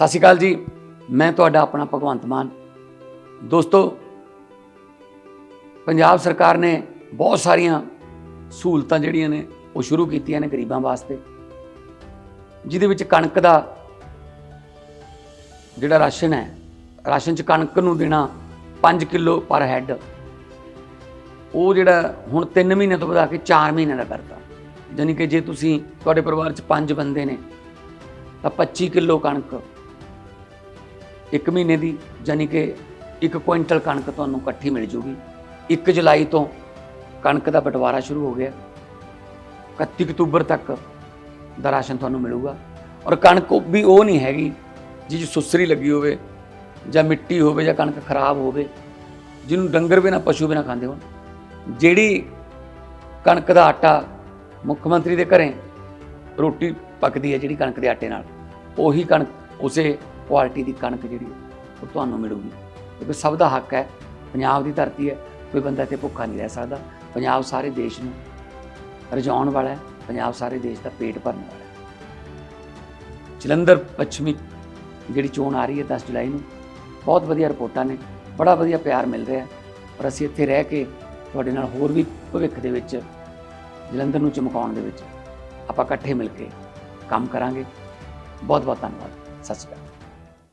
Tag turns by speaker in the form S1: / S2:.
S1: ਸਤਿ ਸ਼੍ਰੀ ਅਕਾਲ ਜੀ। ਮੈਂ ਤੁਹਾਡਾ ਆਪਣਾ ਭਗਵੰਤ ਮਾਨ। ਦੋਸਤੋ, ਪੰਜਾਬ ਸਰਕਾਰ ਨੇ ਬਹੁਤ ਸਾਰੀਆਂ ਸਹੂਲਤਾਂ ਜਿਹੜੀਆਂ ਨੇ, ਉਹ ਸ਼ੁਰੂ ਕੀਤੀਆਂ ਨੇ ਗਰੀਬਾਂ ਵਾਸਤੇ। ਜਿਹਦੇ ਵਿੱਚ ਕਣਕ ਦਾ ਜਿਹੜਾ ਰਾਸ਼ਨ ਹੈ, ਰਾਸ਼ਨ ਚ ਕਣਕ ਨੂੰ ਦੇਣਾ 5 ਕਿਲੋ ਪਰ ਹੈੱਡ। ਉਹ ਜਿਹੜਾ ਹੁਣ 3 ਮਹੀਨੇ ਤੋਂ ਵਧਾ ਕੇ 4 ਮਹੀਨੇ ਦਾ ਕਰਤਾ। ਯਾਨੀ ਕਿ ਜੇ ਤੁਸੀਂ ਤੁਹਾਡੇ ਪਰਿਵਾਰ ਚ 5 ਬੰਦੇ ਨੇ, ਤਾਂ 25 ਕਿਲੋ ਕਣਕ ਇੱਕ ਮਹੀਨੇ ਦੀ ਯਾਨੀ ਕਿ ਇੱਕ ਕੁਇੰਟਲ ਕਣਕ ਤੁਹਾਨੂੰ ਇਕੱਠੀ ਮਿਲ ਜੂਗੀ। 1 ਜੁਲਾਈ ਤੋਂ ਕਣਕ ਦਾ ਬਟਵਾਰਾ ਸ਼ੁਰੂ ਹੋ ਗਿਆ। 31 ਅਕਤੂਬਰ ਤੱਕ ਦਾ ਰਾਸ਼ਨ ਤੁਹਾਨੂੰ ਮਿਲੂਗਾ। ਔਰ ਕਣਕ ਵੀ ਉਹ ਨਹੀਂ ਹੈਗੀ, ਜਿਹਦੀ ਸੁਸਰੀ ਲੱਗੀ ਹੋਵੇ ਜਾਂ ਮਿੱਟੀ ਹੋਵੇ ਜਾਂ ਕਣਕ ਖਰਾਬ ਹੋਵੇ, ਜਿਹਨੂੰ ਡੰਗਰ ਵੀ ਪਸ਼ੂ ਵੀ ਖਾਂਦੇ ਹੋਣ। ਜਿਹੜੀ ਕਣਕ ਦਾ ਆਟਾ ਮੁੱਖ ਮੰਤਰੀ ਦੇ ਘਰੇ ਰੋਟੀ ਪੱਕਦੀ ਹੈ ਜਿਹੜੀ ਕਣਕ ਦੇ ਆਟੇ ਨਾਲ, ਉਹੀ ਕਣਕ ਉਸੇ ਕੁਆਲਿਟੀ ਦੀ ਕਣਕ ਜਿਹੜੀ ਉਹ ਤੁਹਾਨੂੰ ਮਿਲੂਗੀ। ਕਿਉਂਕਿ ਸਭ ਦਾ ਹੱਕ ਹੈ, ਪੰਜਾਬ ਦੀ ਧਰਤੀ ਹੈ, ਕੋਈ ਬੰਦਾ ਇੱਥੇ ਭੁੱਖਾ ਨਹੀਂ ਰਹਿ ਸਕਦਾ। ਪੰਜਾਬ ਸਾਰੇ ਦੇਸ਼ ਨੂੰ ਰਜਾਉਣ ਵਾਲਾ ਹੈ, ਪੰਜਾਬ ਸਾਰੇ ਦੇਸ਼ ਦਾ ਪੇਟ ਭਰਨ ਵਾਲਾ ਹੈ। ਜਲੰਧਰ ਪੱਛਮੀ ਜਿਹੜੀ ਚੋਣ ਆ ਰਹੀ ਹੈ 10 ਜੁਲਾਈ ਨੂੰ, ਬਹੁਤ ਵਧੀਆ ਰਿਪੋਰਟਾਂ ਨੇ, ਬੜਾ ਵਧੀਆ ਪਿਆਰ ਮਿਲ ਰਿਹਾ ਔਰ ਅਸੀਂ ਇੱਥੇ ਰਹਿ ਕੇ ਤੁਹਾਡੇ ਨਾਲ ਹੋਰ ਵੀ ਭਵਿੱਖ ਦੇ ਵਿੱਚ, ਜਲੰਧਰ ਨੂੰ ਚਮਕਾਉਣ ਦੇ ਵਿੱਚ ਆਪਾਂ ਇਕੱਠੇ ਮਿਲ ਕੇ ਕੰਮ ਕਰਾਂਗੇ। ਬਹੁਤ ਬਹੁਤ ਧੰਨਵਾਦ। ਸਤਿ ਸ਼੍ਰੀ ਅਕਾਲ।